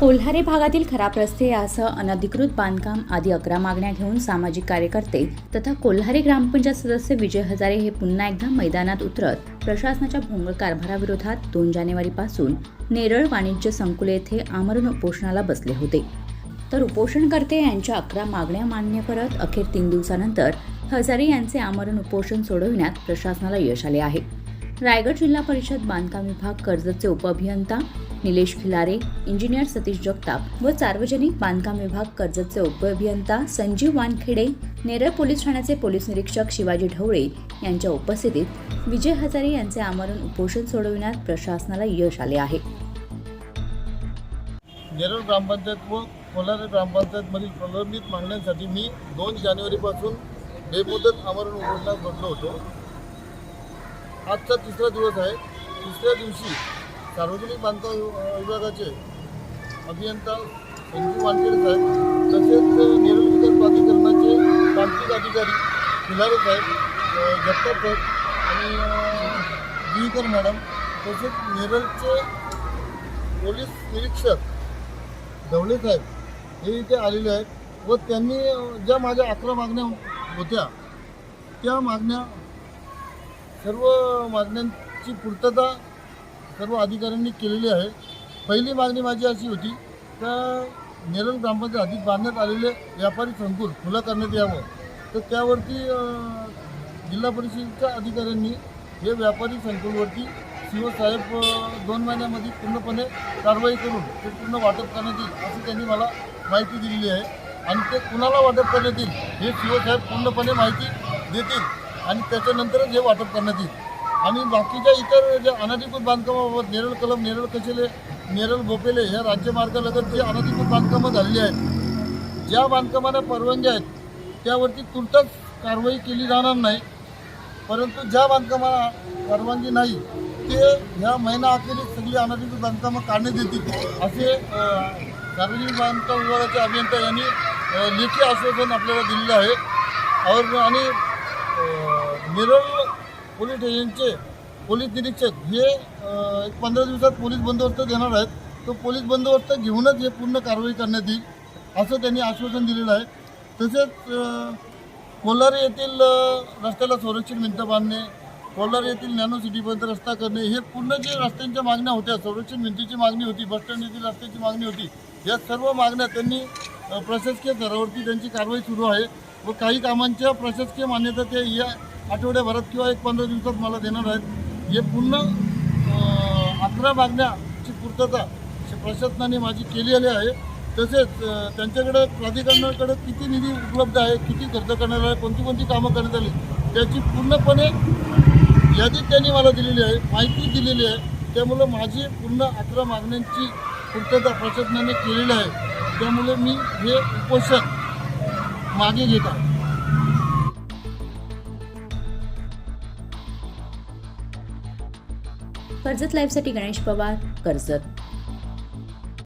कोल्हारी भागातील खराब रस्ते यासह अनधिकृत बांधकाम आदी अकरा मागण्या घेऊन सामाजिक कार्यकर्ते तथा कोल्हारी ग्रामपंचायत सदस्य विजय हजारे हे पुन्हा एकदा मैदानात उतरत प्रशासनाच्या भोंगळ कारभाराविरोधात दोन जानेवारीपासून नेरळ वाणिज्य संकुल येथे आमरण उपोषणाला बसले होते. तर उपोषणकर्ते यांच्या अकरा मागण्या मान्य करत अखेर तीन दिवसानंतर हजारे यांचे आमरण उपोषण सोडविण्यात प्रशासनाला यश आले आहे. रायगड जिल्हा परिषद बांधकाम विभाग कर्जतचे उपअभियंता निलेश खिलारे इंजिनियर सतीश जगताप व सार्वजनिक बांधकाम विभाग कर्जतचे उपअभियंता संजीव वानखेडे नेरळ पोलीस ठाण्याचे पोलीस निरीक्षक शिवाजी ढवळे यांच्या उपस्थितीत विजय हजारे यांचे आमरण उपोषण सोडविण्यात प्रशासनाला यश आले आहे. नेरळ ग्रामपंचायत व कोल्हारी ग्रामपंचायतमधील प्रलंबित मागण्यांसाठी मी दोन जानेवारीपासून बेमुदत आमरण उपोषणात बसलो होतो. आजचा तिसरा दिवस आहे. तिसऱ्या दिवशी सार्वजनिक बांधकाम विभागाचे अभियंता संजीव वानखेडे साहेब तसेच नेरळ विकास प्राधिकरणाचे तांत्रिक अधिकारी खिलारे साहेब जगताप साहेब आणि अ, मॅडम तसेच नेरळचे पोलीस निरीक्षक ढवळे साहेब हे इथे आलेले आहेत व त्यांनी ज्या माझ्या अकरा मागण्या होत्या त्या मागण्या सर्व मागण्यांची पूर्तता सर्व अधिकाऱ्यांनी केलेली आहे. पहिली मागणी माझी अशी होती का नेरल ग्रामपंचायत हद्दीत बांधण्यात आलेले व्यापारी संकुल खुलं करण्यात यावं. तर त्यावरती जिल्हा परिषदेच्या अधिकाऱ्यांनी हे व्यापारी संकुलवरती शिवसाहेब दोन महिन्यामध्ये पूर्णपणे कारवाई करून ते पूर्ण वाटप करण्यात येईल अशी त्यांनी मला माहिती दिलेली आहे. आणि ते कुणाला वाटप करण्यात येईल हे शिवसाहेब पूर्णपणे माहिती देतील. आणि त्याच्यानंतरच हे वाटप करण्यात येईल. आणि बाकीच्या इतर ज्या अनधिकृत बांधकामाबाबत नेरळ कलम नेरळ कचेले नेरळ भोपेले ह्या राज्यमार्गालगत जे अनधिकृत बांधकामं झालेली आहेत ज्या बांधकामाला परवानगी आहेत त्यावरती तुर्तच कारवाई केली जाणार नाही. परंतु ज्या बांधकामाला परवानगी नाही ते ह्या महिना अखेरीस सगळी अनधिकृत बांधकामं काढण्यात येतील असे सार्वजनिक बांधकाम विभागाचे अभियंता यांनी लेखी आश्वासन आपल्याला दिलेलं आहे. और आणि नेरळ पोलीस स्टेशनचे पोलीस निरीक्षक हे एक पंधरा दिवसात पोलीस बंदोबस्त देणार आहेत. तो पोलीस बंदोबस्त घेऊनच हे पूर्ण कारवाई करण्यात येईल असं त्यांनी आश्वासन दिलेलं आहे. तसेच कोल्हार येथील रस्त्याला संरक्षण भिंत बांधणे कोल्हार येथील नॅनो सिटीपर्यंत रस्ता करणे हे पूर्ण जे रस्त्यांच्या मागण्या होत्या संरक्षण भिंतीची मागणी होती बसस्टँड येथील रस्त्याची मागणी होती या सर्व मागण्या त्यांनी प्रशासकीय स्तरावरती त्यांची कारवाई सुरू आहे. व काही कामांच्या प्रशासकीय मान्यता ते या आठवड्याभरात किंवा एक पंधरा दिवसात मला देणार आहेत. हे पूर्ण अकरा मागण्याची पूर्तता प्रशासनाने माझी केलेली आहे. तसेच त्यांच्याकडं त्यांच्याकडे प्राधिकरणाकडे किती निधी उपलब्ध आहे किती खर्च करणार आहे कोणती कोणती कामं करण्यात आली त्याची पूर्णपणे यादी त्यांनी मला दिलेली आहे माहिती दिलेली आहे. त्यामुळं माझी पूर्ण अकरा मागण्यांची पूर्तता प्रशासनाने केलेली आहे. त्यामुळे मी हे उपोषण मागे घेत. आहे कर्जत लाईव्हसाठी गणेश पवार कर्जत.